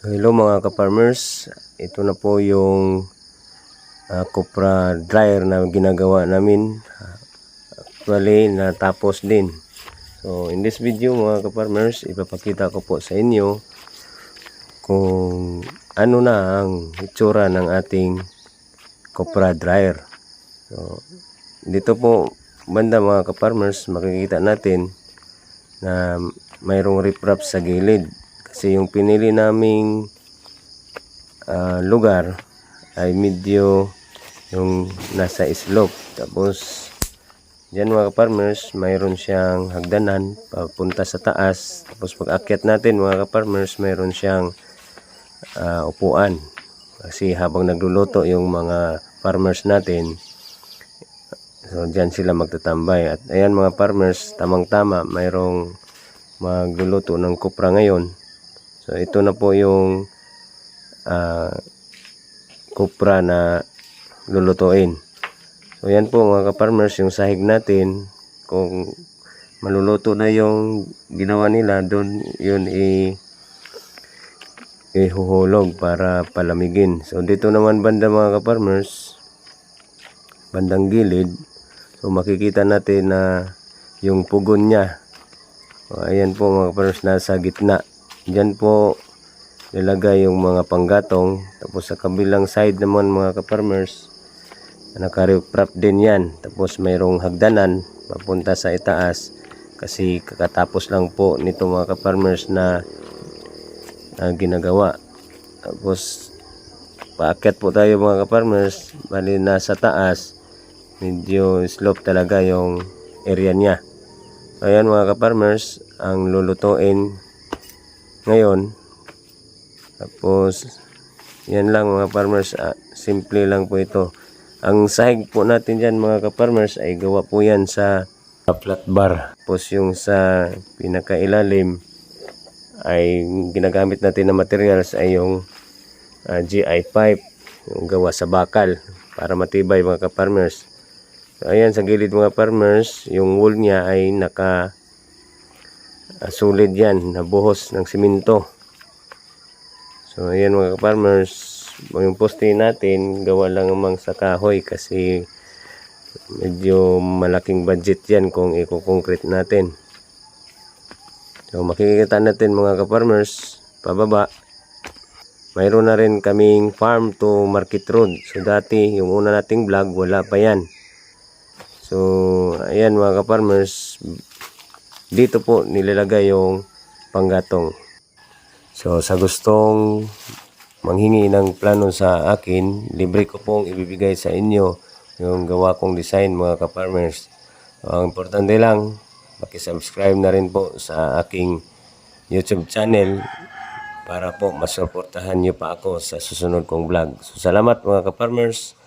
So hello mga ka-farmers, ito na po yung uh, copra dryer na ginagawa namin. Actually, natapos din. So in this video mga ka-farmers, ipapakita ko po sa inyo kung ano na ang itsura ng ating copra dryer. So dito po banda mga ka-farmers, makikita natin na mayroong riprap sa gilid. Kasi yung pinili naming ah, lugar ay medyo yung nasa slope. Tapos, dyan mga farmers mayroon siyang hagdanan papunta sa taas. Tapos pag akyat natin mga farmers mayroon siyang ah, upuan. Kasi habang nagluluto yung mga farmers natin, so dyan sila magtatambay. At ayan mga farmers, tamang-tama, mayroong magluluto ng kupra ngayon. So ito na po yung ah, kupra na lulutuin. So yan po mga ka-farmers, yung sahig natin, kung maluluto na yung ginawa nila, doon yun i ihuhulog para palamigin. So dito naman banda mga ka-farmers, bandang gilid, so makikita natin na yung pugon niya. So, ayan po mga ka-farmers, nasa gitna. Diyan po nilagay yung mga panggatong. Tapos sa kabilang side naman mga ka-farmers, naka-reprap din yan. Tapos mayroong hagdanan papunta sa itaas. Kasi kakatapos lang po nito mga ka-farmers na, na ginagawa. Tapos paakyat po tayo mga ka-farmers. Bali nasa taas, medyo slope talaga yung area niya. Ayan mga ka-farmers, ang lulutuin ngayon tapos yan lang mga farmers ah, simple lang po ito. Ang sahig po natin dyan mga ka-farmers ay gawa po yan sa flat bar. Tapos yung sa pinakailalim ay ginagamit natin na materials ay yung ah, GI pipe yung gawa sa bakal para matibay mga ka-farmers. So, ayan sa gilid mga farmers yung wool niya ay naka Ah, solid yan nabuhos ng simento. So ayan mga farmers yung poste natin gawa lang mang sa kahoy kasi medyo malaking budget yan kung i-concrete natin. So makikita natin mga ka-farmers pababa. Mayroon na rin kaming farm to market road. So dati yung una nating vlog wala pa yan. So ayan mga ka-farmers dito po nilalagay yung panggatong. So sa gustong manghingi ng plano sa akin, libre ko pong ibibigay sa inyo yung gawa kong design mga ka-farmers. Ang importante lang, subscribe na rin po sa aking YouTube channel para po masuportahan nyo pa ako sa susunod kong vlog. So salamat mga ka-farmers.